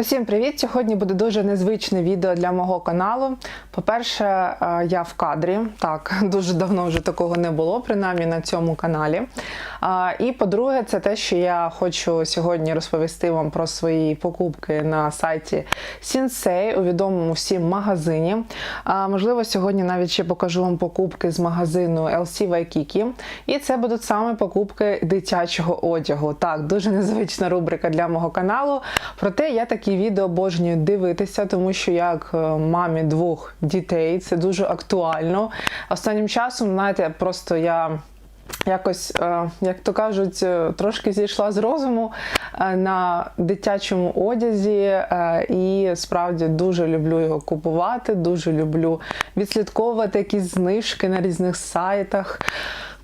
Усім привіт! Сьогодні буде дуже незвичне відео для мого каналу. По-перше, е, я в кадрі. Так, дуже давно вже такого не було, принаймні на цьому каналі. І по-друге, це те, що я хочу сьогодні розповісти вам про свої покупки на сайті Sensei у відомому всім магазині. Можливо, сьогодні навіть ще покажу вам покупки з магазину LC Waikiki. І це будуть саме покупки дитячого одягу. Так, дуже незвична рубрика для мого каналу. Проте я такі відео обожнюю дивитися, тому що як е, мамі двох дітей це дуже актуально. Останнім часом, знаєте, просто я. Якось, е, як то кажуть, е, трошки зійшла з розуму на дитячому одязі, і справді дуже люблю його купувати, дуже люблю відслідковувати якісь знижки на різних сайтах.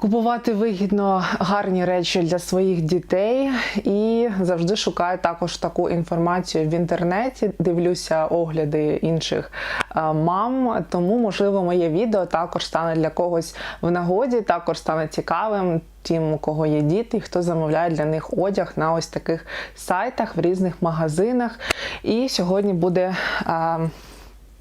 Купувати вигідно гарні речі для своїх дітей і завжди шукаю також таку інформацію в інтернеті. Дивлюся огляди інших е, мам. Тому, можливо, моє відео також стане для когось в нагоді, також стане цікавим. Тим, у кого є діти, і хто замовляє для них одяг на ось таких сайтах в різних магазинах. І сьогодні буде. е,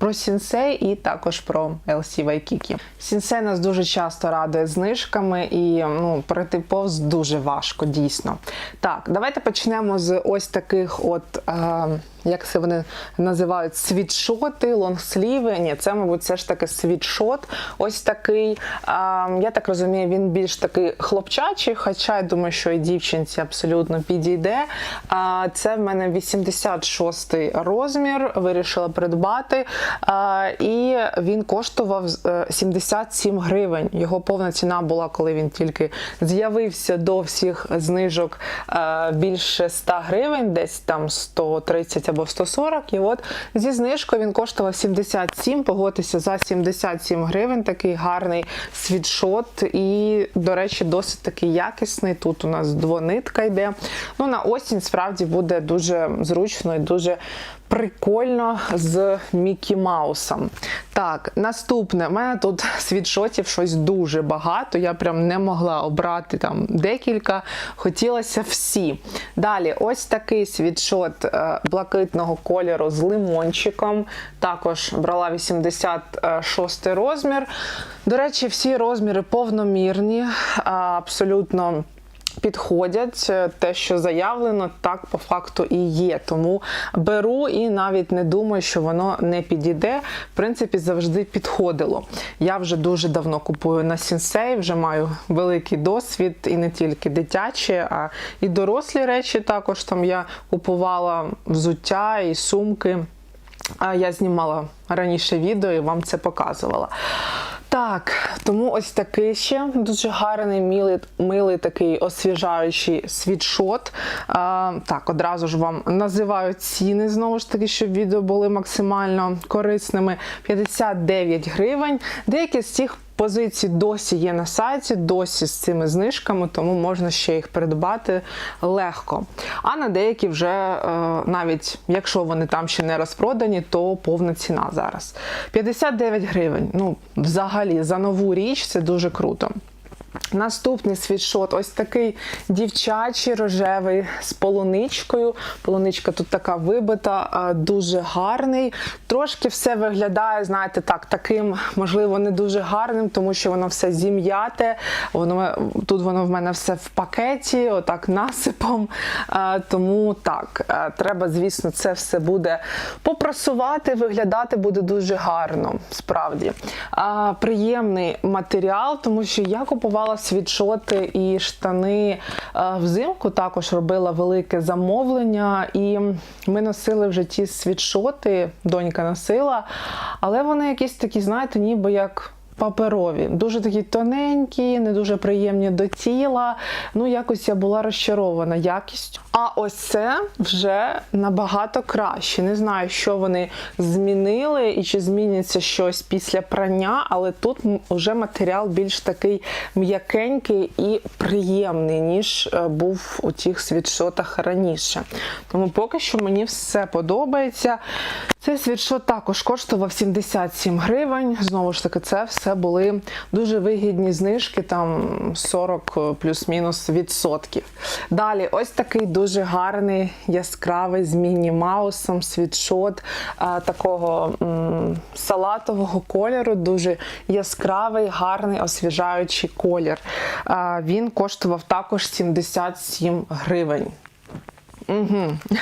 про Сінсей і також про LC Waikiki. Сінсей нас дуже часто радує знижками і ну, пройти повз дуже важко, дійсно. Так, давайте почнемо з ось таких от. Е, як це вони називають світшоти, лонгсліви. Ні, це, мабуть, все ж таки світшот. Ось такий. А, я так розумію, він більш такий хлопчачий, хоча я думаю, що і дівчинці абсолютно підійде. А, це в мене 86-й розмір, вирішила придбати. А, і він коштував е, 77 гривень. Його повна ціна була, коли він тільки з'явився до всіх знижок е, більше 100 гривень, десь там 130 або 140. І от зі знижкою він коштував 77, погодьтеся за 77 гривень. Такий гарний світшот. І, до речі, досить такий якісний. Тут у нас двонитка йде. Ну, на осінь справді буде дуже зручно і дуже. Прикольно з Мікі Маусом. Так, наступне. У мене тут світшотів щось дуже багато. Я прям не могла обрати там декілька. Хотілося всі. Далі, ось такий світшот е, блакитного кольору з лимончиком. Також брала 86 розмір. До речі, всі розміри повномірні, абсолютно підходять. Те, що заявлено, так по факту і є. Тому беру і навіть не думаю, що воно не підійде. В принципі, завжди підходило. Я вже дуже давно купую на сінсей, вже маю великий досвід, і не тільки дитячі, а і дорослі речі. Також там я купувала взуття і сумки. Я знімала раніше відео і вам це показувала. Так, тому ось такий ще дуже гарний, милий, милий такий освіжаючий світшот. А, так, одразу ж вам називаю ціни, знову ж таки, щоб відео були максимально корисними. 59 гривень. Деякі з цих позицій досі є на сайті, досі з цими знижками, тому можна ще їх придбати легко. А на деякі вже, е, навіть якщо вони там ще не розпродані, то повна ціна зараз. 59 гривень. Ну, взагалі, за нову річ це дуже круто. Наступний світшот, ось такий дівчачий рожевий з полуничкою. Полуничка тут така вибита, дуже гарний. Трошки все виглядає, знаєте, так, таким, можливо, не дуже гарним, тому що воно все зім'яте. Воно тут воно в мене все в пакеті, отак насипом. Тому так, треба, звісно, це все буде попрасувати, виглядати буде дуже гарно, справді. Приємний матеріал, тому що я купувала світшоти і штани е, взимку. Також робила велике замовлення, і ми носили вже ті світшоти, донька носила, але вони якісь такі, знаєте, ніби як. Паперові, дуже такі тоненькі, не дуже приємні до тіла. Ну, якось я була розчарована якістю. А ось це вже набагато краще. Не знаю, що вони змінили і чи зміниться щось після прання, але тут вже матеріал більш такий м'якенький і приємний, ніж е, був у тих світшотах раніше. Тому поки що мені все подобається. Цей світшот також коштував 77 гривень. Знову ж таки, це все були дуже вигідні знижки, там 40 плюс-мінус відсотків. Далі, ось такий дуже гарний яскравий з Міні Маусом світшот такого м, салатового кольору, дуже яскравий, гарний, освіжаючий колір. А, він коштував також 77 гривень. Угу.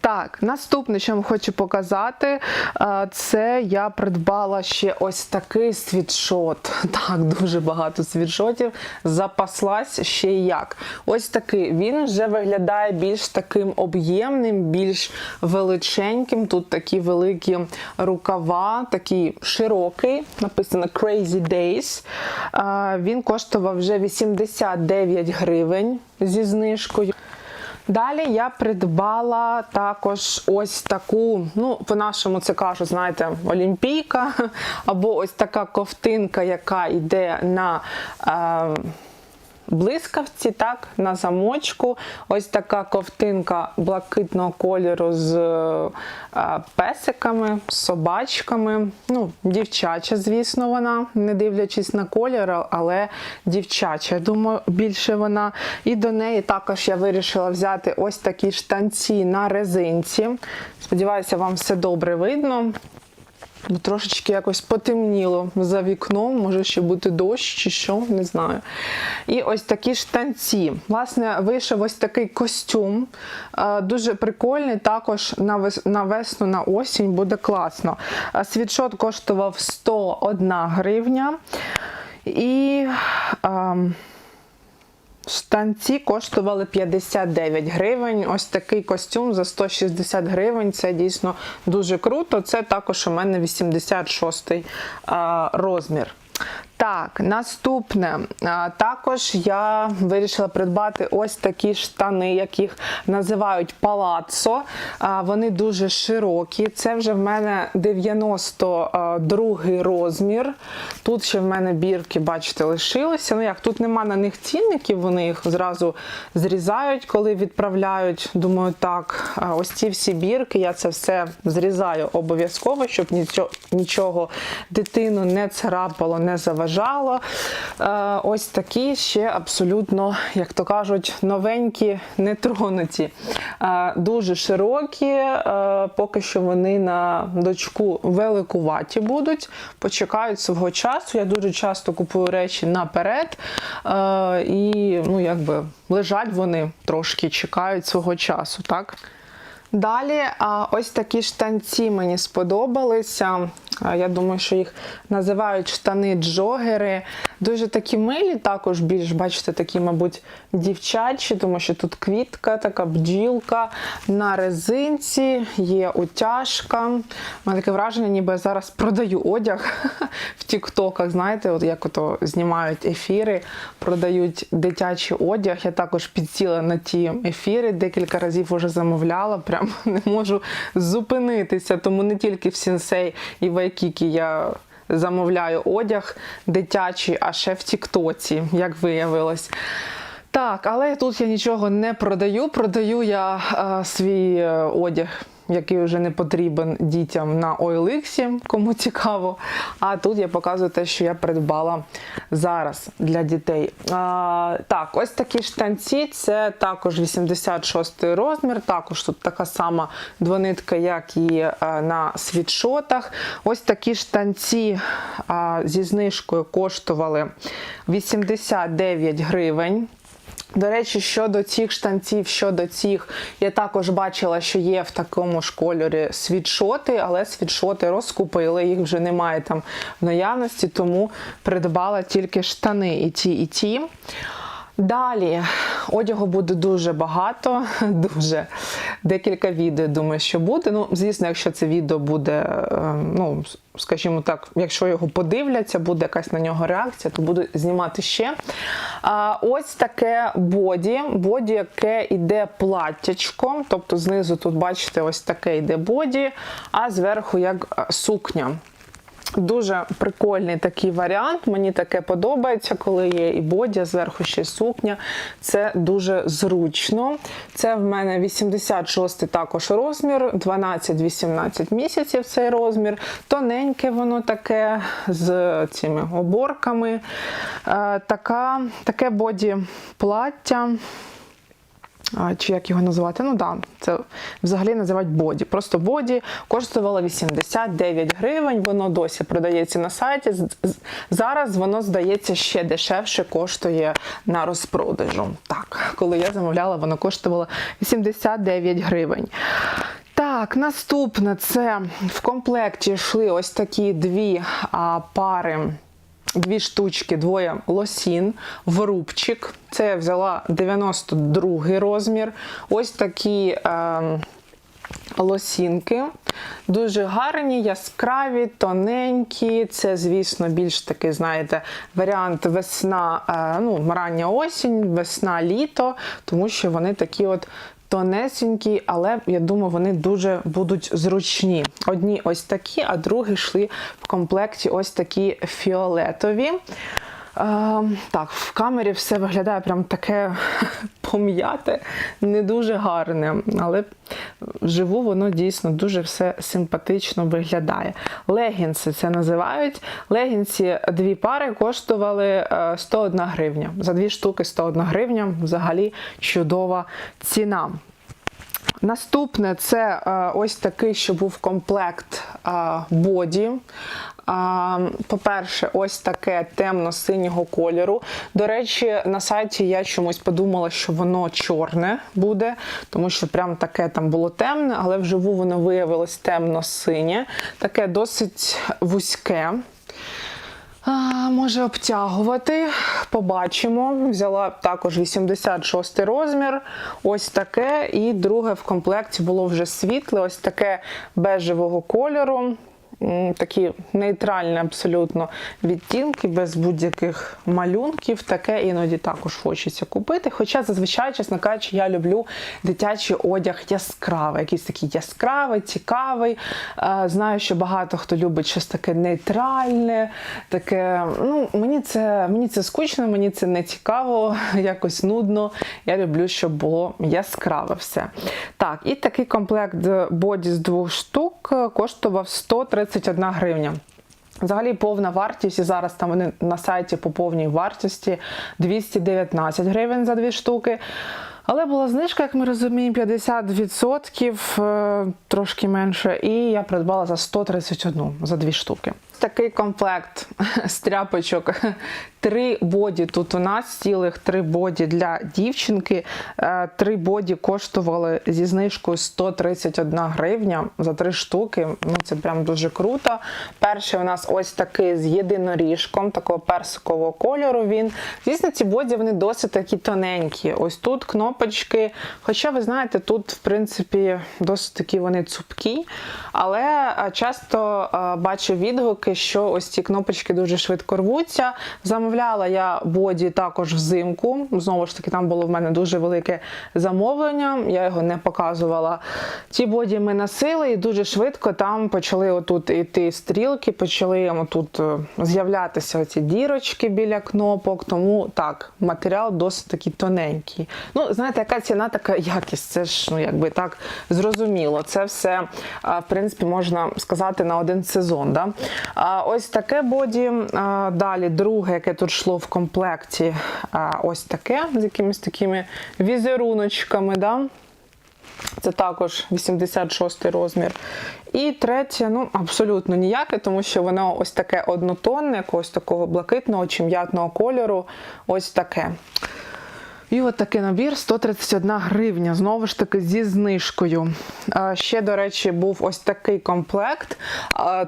Так, наступне, що вам хочу показати, е, це я придбала ще ось такий світшот. Так, дуже багато світшотів. Запаслась ще як. Ось такий. Він вже виглядає більш таким об'ємним, більш величеньким. Тут такі великі рукава, такий широкий, написано Crazy Days. Е, Він коштував вже 89 гривень зі знижкою. Далі я придбала також ось таку, ну, по-нашому це кажуть, знаєте, олімпійка, або ось така ковтинка, яка йде на. Е, Блискавці, так, на замочку. Ось така ковтинка блакитного кольору з е, песиками, собачками. Ну, дівчача, звісно, вона, не дивлячись на колір, але дівчача, я думаю, більше вона. І до неї також я вирішила взяти ось такі штанці на резинці. Сподіваюся, вам все добре видно. Бо трошечки якось потемніло за вікном, може ще бути дощ чи що, не знаю. І ось такі штанці. Власне, вийшов ось такий костюм. е, Дуже прикольний, також на весну, на осінь буде класно. Е, Світшот коштував 101 гривня. І. ем, Штанці коштували 59 гривень. Ось такий костюм за 160 гривень. Це дійсно дуже круто. Це також у мене 86 розмір. Так, наступне. Також я вирішила придбати ось такі штани, яких називають палаццо. Вони дуже широкі. Це вже в мене 92 розмір. Тут ще в мене бірки, бачите, лишилися. Ну як, тут нема на них цінників, вони їх зразу зрізають, коли відправляють. Думаю, так, ось ці всі бірки, я це все зрізаю обов'язково, щоб нічого дитину не царапало, не заважало. Е, Ось такі ще абсолютно, як то кажуть, новенькі, не тронуті. Е, Дуже широкі, е, поки що вони на дочку великуваті будуть, почекають свого часу. Я дуже часто купую речі наперед. І ну, якби лежать вони трошки, чекають свого часу. так? Далі ось такі штанці мені сподобалися. Я думаю, що їх називають штани-джогери. Дуже такі милі, також більш, бачите, такі, мабуть, дівчачі, тому що тут квітка, така бджілка на резинці, є утяжка. У мене таке враження, ніби я зараз продаю одяг в тіктоках. Знаєте, от як ото знімають ефіри, продають дитячий одяг. Я також підсіла на ті ефіри, декілька разів вже замовляла, прям не можу зупинитися. Тому не тільки в Сінсей і в Айкікі я замовляю одяг дитячий, а ще в Тіктоці, як виявилось. Так, але тут я нічого не продаю. Продаю я е, свій е, одяг, який вже не потрібен дітям на OLX, кому цікаво. А тут я показую те, що я придбала зараз для дітей. А, так, ось такі штанці, це також 86 розмір. Також тут така сама двонитка, як і е, на світшотах. Ось такі штанці а, зі знижкою коштували 89 гривень. До речі, щодо цих штанців, щодо цих, я також бачила, що є в такому ж кольорі світшоти, але світшоти розкупили, їх вже немає там в наявності, тому придбала тільки штани і ті, і ті. Далі одягу буде дуже багато, дуже декілька відео, думаю, що буде. Ну, звісно, якщо це відео буде, е, ну, скажімо так, якщо його подивляться, буде якась на нього реакція, то буду знімати ще. А, ось таке боді, боді, яке йде платтячком, тобто знизу тут, бачите, ось таке йде боді, а зверху як е, сукня. Дуже прикольний такий варіант. Мені таке подобається, коли є і боді, зверху ще сукня. Це дуже зручно. Це в мене 86 також розмір, 12-18 місяців цей розмір. Тоненьке воно таке з цими оборками. Е, Така, таке боді плаття. Чи як його називати? Ну да, це взагалі називають боді. Просто боді коштувало 89 гривень. Воно досі продається на сайті. Зараз воно здається ще дешевше коштує на розпродажу. Так, коли я замовляла, воно коштувало 89 гривень. Так, наступне це в комплекті йшли ось такі дві а, пари. Дві штучки, двоє лосін, врубчик. Це я взяла 92 розмір. Ось такі е, лосінки. Дуже гарні, яскраві, тоненькі. Це, звісно, більш такий, знаєте, варіант весна, е, ну, рання осінь, весна, літо, тому що вони такі от. Тонесенькі, але я думаю, вони дуже будуть зручні. Одні ось такі, а другі йшли в комплекті ось такі фіолетові. Е, так, в камері все виглядає прям таке пом'яте, не дуже гарне, але вживу воно дійсно дуже все симпатично виглядає. Легінси це називають. Легінці дві пари коштували е, 101 гривня. За дві штуки 101 гривня взагалі чудова ціна. Наступне це е, ось такий, що був комплект е, боді. По-перше, ось таке темно-синього кольору. До речі, на сайті я чомусь подумала, що воно чорне буде, тому що прям таке там було темне, але вживу воно виявилось темно-синє, таке досить вузьке. Може обтягувати, побачимо. Взяла також 86 розмір, ось таке. І друге в комплекті було вже світле, ось таке бежевого кольору такі нейтральні абсолютно відтінки, без будь-яких малюнків. Таке іноді також хочеться купити. Хоча зазвичай, чесно кажучи, я люблю дитячий одяг яскравий, якийсь такий яскравий, цікавий. Е, знаю, що багато хто любить щось таке нейтральне, таке, ну, мені це мені це скучно, мені це не цікаво, якось нудно. Я люблю, щоб було яскраве все. Так, і такий комплект е, боді з двох штук е, коштував 130 31 гривня. Взагалі повна вартість, і зараз там вони на сайті по повній вартості 219 гривень за дві штуки. Але була знижка, як ми розуміємо, 50%, е, трошки менше. І я придбала за 131 за дві штуки. Такий комплект з тряпочок. Три боді тут у нас цілих три боді для дівчинки. Е, Три боді коштували зі знижкою 131 гривня за три штуки. Ну це прям дуже круто. Перший у нас ось такий з єдиноріжком, такого персикового кольору. Він звісно, ці боді вони досить такі тоненькі. Ось тут кнопочки. Хоча ви знаєте, тут в принципі досить такі вони цупкі. Але е, часто е, бачу відгуки, що ось ці кнопочки дуже швидко рвуться. Замовляла я боді також взимку. Знову ж таки, там було в мене дуже велике замовлення. Я його не показувала. Ці боді ми носили, і дуже швидко там почали отут іти стрілки, почали отут е, з'являтися оці дірочки біля кнопок. Тому так, матеріал досить такий тоненький. Ну, знаєте, яка ціна, така якість. Це ж ну якби так зрозуміло. Це все в принципі можна сказати на один сезон. Да? Ось таке боді. Далі друге, яке тут йшло в комплекті, ось таке з якимись такими візеруночками. Да? Це також 86 розмір. І третє, ну абсолютно ніяке, тому що воно ось таке однотонне, якогось такого блакитного чи м'ятного кольору. Ось таке. І от такий набір 131 гривня, знову ж таки зі знижкою. Ще, до речі, був ось такий комплект.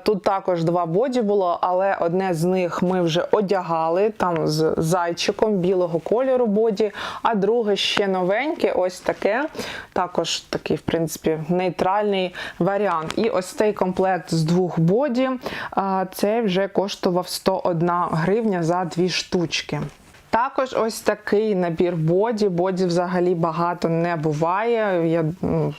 Тут також два боді було, але одне з них ми вже одягали там з зайчиком білого кольору боді, а друге ще новеньке, ось таке. Також такий, в принципі, нейтральний варіант. І ось цей комплект з двох боді, а, цей вже коштував 101 гривня за дві штучки. Також ось такий набір боді. Боді взагалі багато не буває. Я, ну,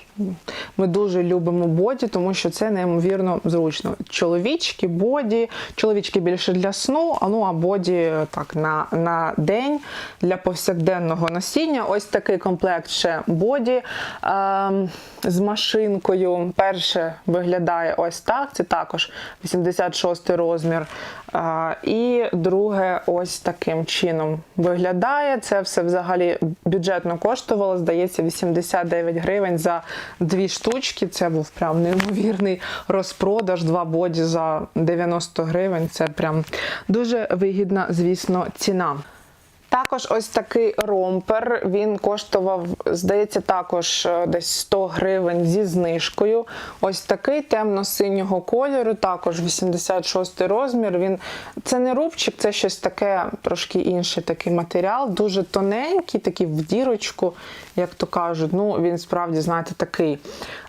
ми дуже любимо боді, тому що це неймовірно зручно. Чоловічки, боді, чоловічки більше для сну, а ну а боді так на, на день для повсякденного носіння. Ось такий комплект ще боді ем, з машинкою. Перше виглядає ось так. Це також 86 розмір. Е, і друге, ось таким чином виглядає. Це все взагалі бюджетно коштувало, здається, 89 гривень за дві штучки. Це був прям неймовірний розпродаж. Два боді за 90 гривень. Це прям дуже вигідна, звісно, ціна. Також ось такий ромпер. Він коштував, здається, також е, десь 100 гривень зі знижкою. Ось такий темно-синього кольору, також 86 розмір. Він це не рубчик, це щось таке, трошки інший такий матеріал. Дуже тоненький, такий в дірочку, як то кажуть. Ну, він справді, знаєте, такий.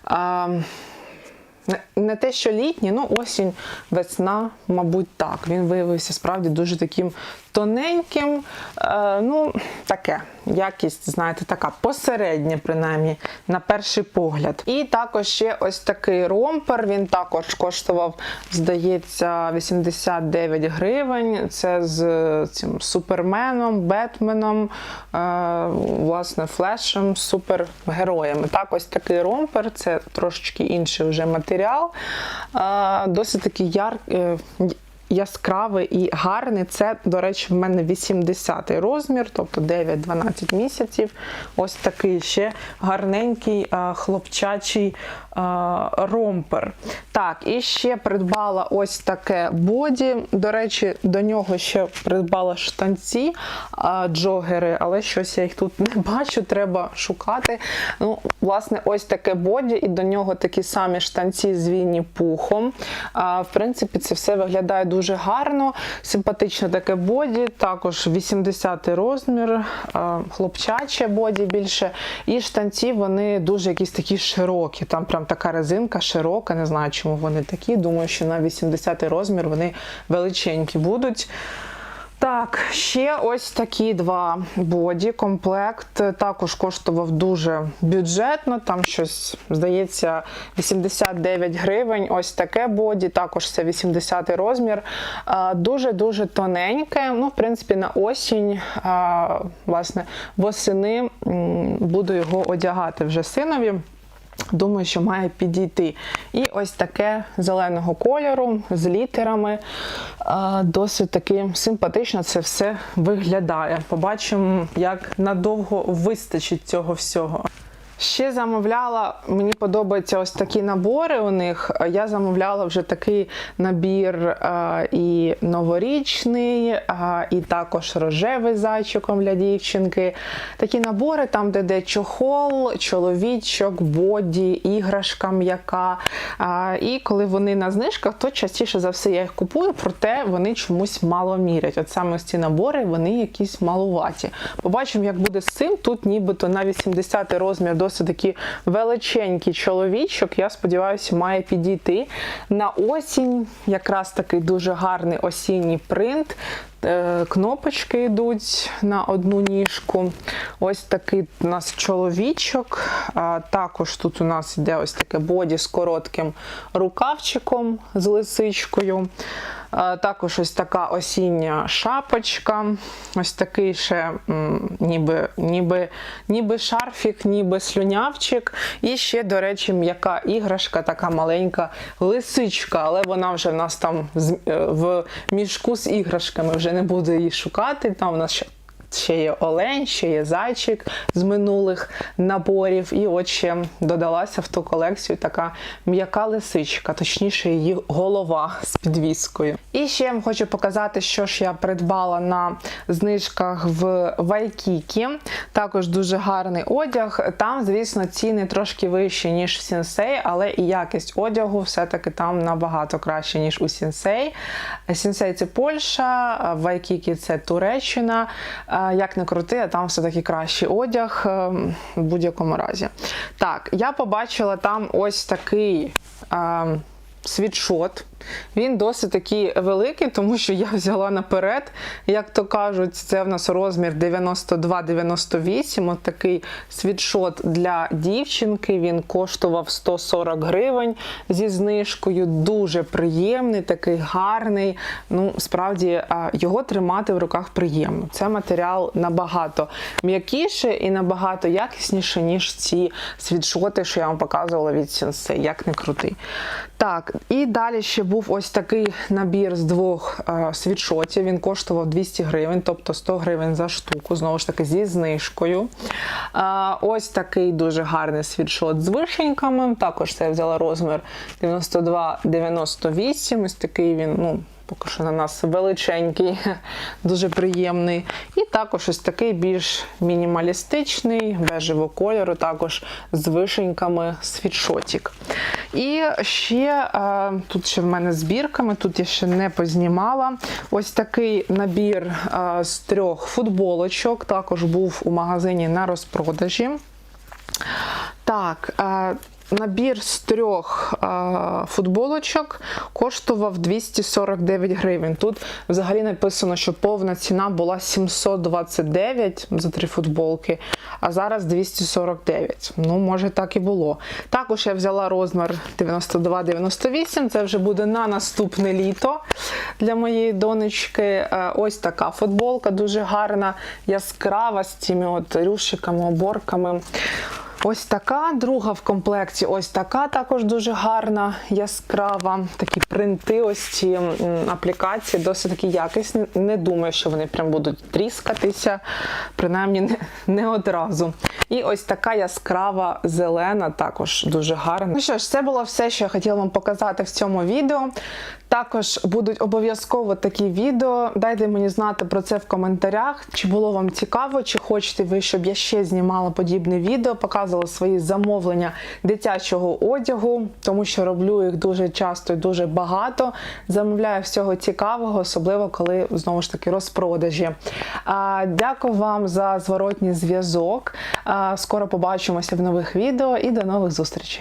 А, не- те, що літній, ну осінь, весна, мабуть, так. Він виявився справді дуже таким тоненьким. Е, ну, таке, якість, знаєте, така посередня, принаймні, на перший погляд. І також ще ось такий ромпер. Він також коштував, здається, 89 гривень. Це з цим суперменом, Бетменом, е, власне, флешем, супергероями. Так, ось такий ромпер, це трошечки інший вже матеріал. Е, досить такий яр, е, яскравий і гарний. Це, до речі, в мене 80-й розмір, тобто 9-12 місяців. Ось такий ще гарненький а, хлопчачий а, ромпер. Так, і ще придбала ось таке боді. До речі, до нього ще придбала штанці, а, джогери, але щось я їх тут не бачу, треба шукати. Ну, власне, ось таке боді, і до нього такі самі штанці з Вінні пухом. А, в принципі, це все виглядає дуже гарно, симпатичне таке боді, також 80-й розмір, хлопчаче боді більше. І штанці вони дуже якісь такі широкі. Там прям така резинка широка, не знаю, чому вони такі. Думаю, що на 80-й розмір вони величенькі будуть. Так, ще ось такі два боді. Комплект також коштував дуже бюджетно. Там щось, здається, 89 гривень. Ось таке боді, також це 80 розмір. Дуже-дуже тоненьке. Ну, в принципі, на осінь, власне, восени буду його одягати вже синові. Думаю, що має підійти. І ось таке зеленого кольору з літерами. Досить таки симпатично це все виглядає. Побачимо, як надовго вистачить цього всього. Ще замовляла, мені подобаються ось такі набори у них. Я замовляла вже такий набір е, і новорічний, е, і також рожевий зайчиком для дівчинки. Такі набори, там, де де чохол, чоловічок, боді, іграшка м'яка. Е, і коли вони на знижках, то частіше за все я їх купую, проте вони чомусь мало мірять. От саме ці набори, вони якісь малуваті. Побачимо, як буде з цим. Тут нібито на 80 розмір досить такий величенький чоловічок. Я сподіваюся, має підійти на осінь. Якраз такий дуже гарний осінній принт. Е, Кнопочки йдуть на одну ніжку. Ось такий у нас чоловічок. Також тут у нас йде ось таке боді з коротким рукавчиком з лисичкою. Також ось така осіння шапочка. Ось такий ще ніби, ніби, ніби шарфік, ніби слюнявчик. І ще, до речі, м'яка іграшка, така маленька лисичка, але вона вже в нас там е, в мішку з іграшками, вже не буду її шукати. Там у нас ще Ще є олень, ще є зайчик з минулих наборів. І от ще додалася в ту колекцію така м'яка лисичка, точніше, її голова з підвіскою. І ще я вам хочу показати, що ж я придбала на знижках в Вайкікі. Також дуже гарний одяг. Там, звісно, ціни трошки вищі, ніж в Сінсей, але і якість одягу все-таки там набагато краще, ніж у Сінсей. Сінсей це Польща, Вайкікі це Туреччина. Як не крути, а там все-таки кращий одяг е, в будь-якому разі. Так, я побачила там ось такий. е, світшот. Він досить такий великий, тому що я взяла наперед. Як то кажуть, це в нас розмір 92-98. От такий світшот для дівчинки. Він коштував 140 гривень зі знижкою. Дуже приємний, такий гарний. Ну, справді його тримати в руках приємно. Це матеріал набагато м'якіше і набагато якісніше, ніж ці світшоти, що я вам показувала від Sensei, як не крутий. Так, і далі ще був ось такий набір з двох е, світшотів. Він коштував 200 гривень, тобто 100 гривень за штуку, знову ж таки, зі знижкою. Е, ось такий дуже гарний світшот з вишеньками. Також це я взяла розмір 92-98. Ось такий він, ну. Поки що на нас величенький, дуже приємний. І також ось такий більш мінімалістичний, бежевого кольору, також з вишеньками світшотик. І ще е, тут ще в мене збірками, тут я ще не познімала. Ось такий набір е, з трьох футболочок, також був у магазині на розпродажі. Так, е, набір з трьох е, футболочок коштував 249 гривень. Тут взагалі написано, що повна ціна була 729 за три футболки, а зараз 249. Ну, може, так і було. Також я взяла розмір 92-98, це вже буде на наступне літо для моєї донечки. Е, Ось така футболка, дуже гарна, яскрава з цими от рюшиками, оборками. Ось така, друга в комплекті, ось така також дуже гарна, яскрава. Такі принти, ось ці аплікації, досить такі якісні. Не думаю, що вони прям будуть тріскатися, принаймні не, не одразу. І ось така яскрава зелена, також дуже гарна. Ну що ж, це було все, що я хотіла вам показати в цьому відео. Також будуть обов'язково такі відео. Дайте мені знати про це в коментарях. Чи було вам цікаво, чи хочете ви, щоб я ще знімала подібне відео, показувала свої замовлення дитячого одягу, тому що роблю їх дуже часто і дуже багато. Замовляю всього цікавого, особливо коли знову ж таки розпродажі. Дякую вам за зворотній зв'язок. Скоро побачимося в нових відео і до нових зустрічей.